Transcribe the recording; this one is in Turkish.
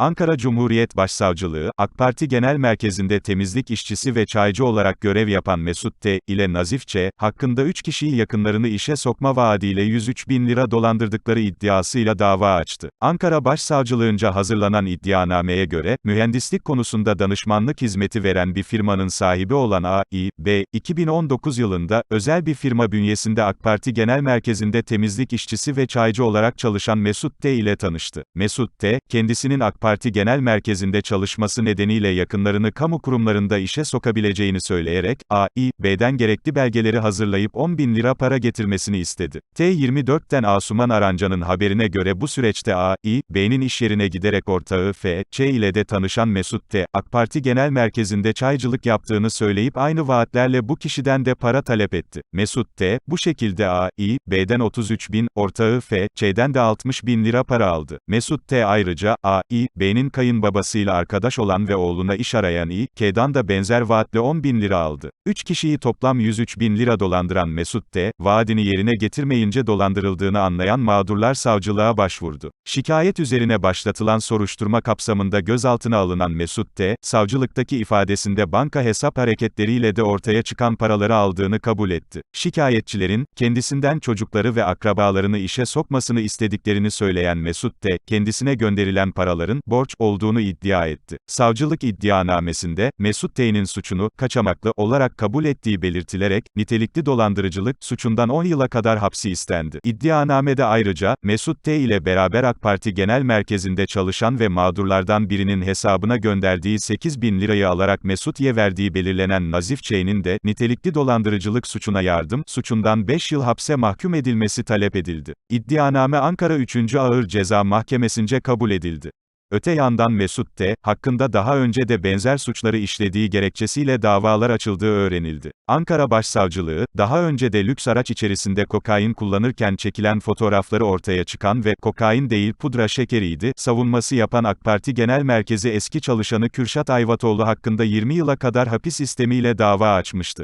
Ankara Cumhuriyet Başsavcılığı, AK Parti Genel Merkezi'nde temizlik işçisi ve çaycı olarak görev yapan Mesut T. ile Nazif Ç. hakkında 3 kişiyi yakınlarını işe sokma vaadiyle 103 bin lira dolandırdıkları iddiasıyla dava açtı. Ankara Başsavcılığınca hazırlanan iddianameye göre, mühendislik konusunda danışmanlık hizmeti veren bir firmanın sahibi olan A. İ. B. 2019 yılında, özel bir firma bünyesinde AK Parti Genel Merkezi'nde temizlik işçisi ve çaycı olarak çalışan Mesut T. ile tanıştı. Mesut T., kendisinin AK Parti Genel Merkezi'nde çalışması nedeniyle yakınlarını kamu kurumlarında işe sokabileceğini söyleyerek, A, İ, B'den gerekli belgeleri hazırlayıp 10 bin lira para getirmesini istedi. T24'ten Asuman Arancan'ın haberine göre bu süreçte A, İ, B'nin iş yerine giderek ortağı F, Ç ile de tanışan Mesut T, AK Parti Genel Merkezi'nde çaycılık yaptığını söyleyip aynı vaatlerle bu kişiden de para talep etti. Mesut T, bu şekilde A, İ, B'den 33 bin, ortağı F, Ç'den de 60 bin lira para aldı. Mesut T ayrıca, A, İ, B'nin kayınbabasıyla arkadaş olan ve oğluna iş arayan İ, K'dan da benzer vaatle 10 bin lira aldı. 3 kişiyi toplam 103 bin lira dolandıran Mesut T, vaadini yerine getirmeyince dolandırıldığını anlayan mağdurlar savcılığa başvurdu. Şikayet üzerine başlatılan soruşturma kapsamında gözaltına alınan Mesut T, savcılıktaki ifadesinde banka hesap hareketleriyle de ortaya çıkan paraları aldığını kabul etti. Şikayetçilerin, kendisinden çocukları ve akrabalarını işe sokmasını istediklerini söyleyen Mesut T, kendisine gönderilen paraların, borç olduğunu iddia etti. Savcılık iddianamesinde, Mesut T'nin suçunu, kaçamaklı olarak kabul ettiği belirtilerek, nitelikli dolandırıcılık, suçundan 10 yıla kadar hapsi istendi. İddianamede ayrıca, Mesut T ile beraber AK Parti Genel Merkezi'nde çalışan ve mağdurlardan birinin hesabına gönderdiği 8 bin lirayı alarak Mesut Y'ye verdiği belirlenen Nazif Ç'nin de, nitelikli dolandırıcılık suçuna yardım, suçundan 5 yıl hapse mahkum edilmesi talep edildi. İddianame Ankara 3. Ağır Ceza Mahkemesi'nce kabul edildi. Öte yandan Mesut T. hakkında daha önce de benzer suçları işlediği gerekçesiyle davalar açıldığı öğrenildi. Ankara Başsavcılığı, daha önce de lüks araç içerisinde kokain kullanırken çekilen fotoğrafları ortaya çıkan ve kokain değil pudra şekeriydi, savunması yapan AK Parti Genel Merkezi eski çalışanı Kürşat Ayvatoğlu hakkında 20 yıla kadar hapis istemiyle dava açmıştı.